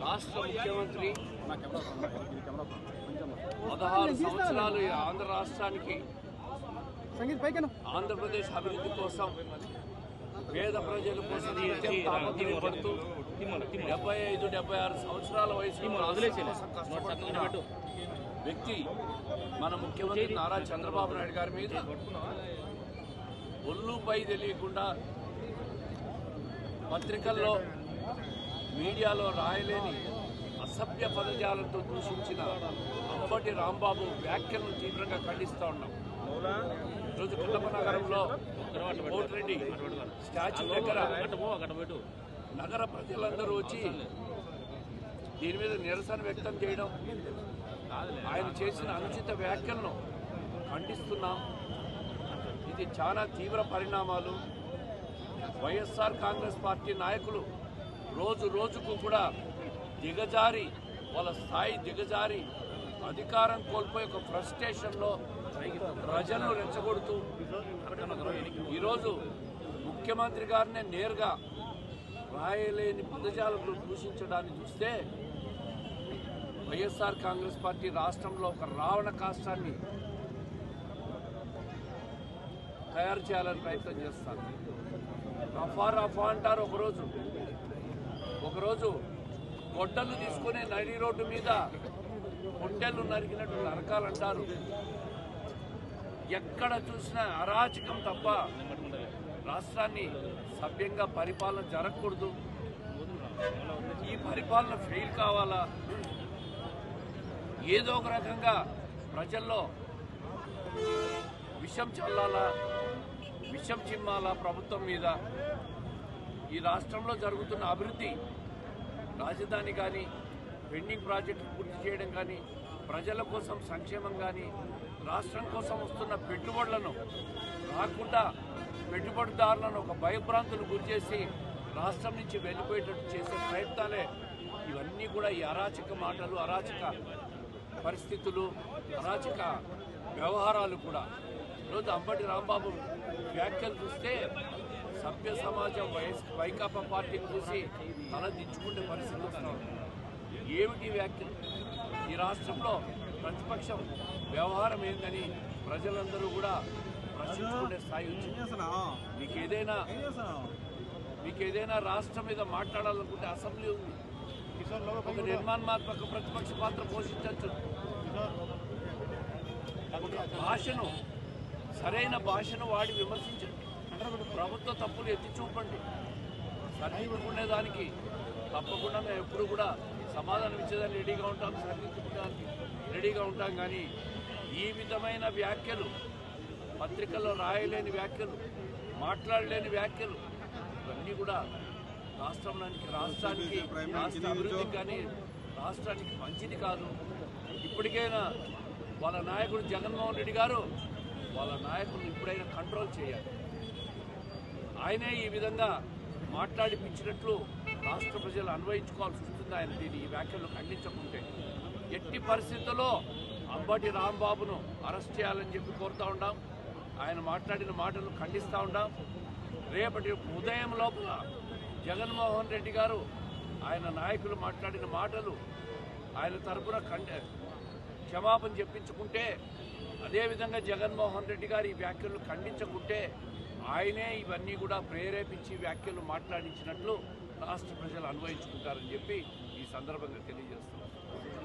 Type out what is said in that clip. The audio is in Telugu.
రాష్ట్ర ముఖ్యమంత్రి పదహారు సంవత్సరాలు ఈ ఆంధ్ర రాష్ట్రానికి సంగీత్ పైకను ఆంధ్రప్రదేశ్ అభివృద్ధి కోసం పేద ప్రజల కోసం తాపత్రయపడుతూ డెబ్బై ఐదు డెబ్బై ఆరు సంవత్సరాల కష్టపడుతున్న వ్యక్తి మన ముఖ్యమంత్రి నారా చంద్రబాబు నాయుడు గారి మీద ఒళ్ళు పై తెలియకుండా పత్రికల్లో మీడియాలో రాయలేని అసభ్య పదజాలంతో దూషించిన అంబటి రాంబాబు వ్యాఖ్యలను తీవ్రంగా ఖండిస్తూ ఉన్నాం. ఈరోజు కుటుంబ నగరంలో కోటిరెడ్డి స్టాచ్యూ దగ్గర నగర ప్రజలందరూ వచ్చి దీని మీద నిరసన వ్యక్తం చేయడం ఆయన చేసిన అనుచిత వ్యాఖ్యలను ఖండిస్తున్నాం. ఇది చాలా తీవ్ర పరిణామాలు. వైఎస్ఆర్ కాంగ్రెస్ పార్టీ నాయకులు రోజు రోజుకు కూడా దిగజారి వాళ్ళ స్థాయి దిగజారి అధికారం కోల్పోయి ఒక ఫ్రస్ట్రేషన్లో ప్రజలను రెచ్చగొడుతూ ఈరోజు ముఖ్యమంత్రి గారినే నేరుగా రాయలేని పదజాలను దూషించడాన్ని చూస్తే వైఎస్ఆర్ కాంగ్రెస్ పార్టీ రాష్ట్రంలో ఒక రావణ కాష్టాన్ని తయారు చేయాలని ప్రయత్నం చేస్తారు రఫా రఫా అంటారు ఒకరోజు. ఒకరోజు గొడ్డలు తీసుకుని నడి రోడ్డు మీద పొట్టెళ్ళు నరికినట్టు నరకాలంటారు ఎక్కడ చూసినా అరాచకం తప్ప రాష్ట్రాన్ని సభ్యంగా పరిపాలన జరగకూడదు. ఈ పరిపాలన ఫెయిల్ కావాలా? ఏదో ఒక రకంగా ప్రజల్లో విషం చల్లాలా? విషం చిమ్మాలా ప్రభుత్వం మీద? ఈ రాష్ట్రంలో జరుగుతున్న అభివృద్ధి రాజధాని కానీ పెండింగ్ ప్రాజెక్టులు పూర్తి చేయడం కానీ ప్రజల కోసం సంక్షేమం కానీ రాష్ట్రం కోసం వస్తున్న పెట్టుబడులను రాకుండా పెట్టుబడిదారులను ఒక భయభ్రాంతులు గురి చేసి రాష్ట్రం నుంచి వెళ్ళిపోయేటట్టు చేసే ప్రయత్నాలే. ఇవన్నీ కూడా ఈ అరాచక మాటలు అరాచక పరిస్థితులు అరాచక వ్యవహారాలు కూడా. ఈరోజు అంబటి రాంబాబు వ్యాఖ్యలు చూస్తే సభ్య సమాజం వైఎస్ వైకాపా పార్టీని చూసి తల దించుకునే పరిస్థితి ఏమిటి వ్యాఖ్యలు ఈ రాష్ట్రంలో ప్రతిపక్షం వ్యవహారం ఏందని ప్రజలందరూ కూడా ప్రశ్నించుకునే స్థాయి వచ్చింది. మీకు ఏదైనా మీకు ఏదైనా రాష్ట్రం మీద మాట్లాడాలనుకుంటే అసెంబ్లీ ఉంది. ఒక నిర్మాణాత్మక ప్రతిపక్ష పాత్ర పోషించవచ్చు. భాషను సరైన భాషను వాడి విమర్శించండి. ప్రభుత్వ తప్పులు ఎత్తి చూపండి. సరిదిద్దుకునేదానికి తప్పకుండా మేము ఎప్పుడు కూడా సమాధానం ఇచ్చేదాన్ని రెడీగా ఉంటాం సరిదిద్దుకోవడానికి రెడీగా ఉంటాం. కానీ ఈ విధమైన వ్యాఖ్యలు పత్రికల్లో రాయలేని వ్యాఖ్యలు మాట్లాడలేని వ్యాఖ్యలు ఇవన్నీ కూడా రాష్ట్రంలోనికి రాష్ట్రానికి రాష్ట్ర అభివృద్ధికి కానీ రాష్ట్రానికి మంచిది కాదు. ఇప్పటికైనా వాళ్ళ నాయకుడు జగన్మోహన్ రెడ్డి గారు వాళ్ళ నాయకులను ఇప్పుడైనా కంట్రోల్ చేయాలి. ఆయనే ఈ విధంగా మాట్లాడిపించినట్లు రాష్ట్ర ప్రజలు అన్వయించుకోవాల్సి వస్తుంది ఆయన దీన్ని ఈ వ్యాఖ్యలు ఖండించకుంటే. ఎట్టి పరిస్థితుల్లో అంబటి రాంబాబును అరెస్ట్ చేయాలని చెప్పి కోరుతూ ఉన్నాం ఆయన మాట్లాడిన మాటలు ఖండిస్తూ ఉన్నాం రేపటి ఉదయం లోపల జగన్మోహన్ రెడ్డి గారు ఆయన నాయకులు మాట్లాడిన మాటలు ఆయన తరపున ఖండ క్షమాపణ చెప్పించుకుంటే అదేవిధంగా జగన్మోహన్ రెడ్డి గారు ఈ వ్యాఖ్యలు ఖండించకుంటే ఆయనే ఇవన్నీ కూడా ప్రేరేపించి వ్యాఖ్యలు మాట్లాడించినట్లు రాష్ట్ర ప్రజలు అన్వయించుకుంటారని చెప్పి ఈ సందర్భంగా తెలియజేస్తున్నారు.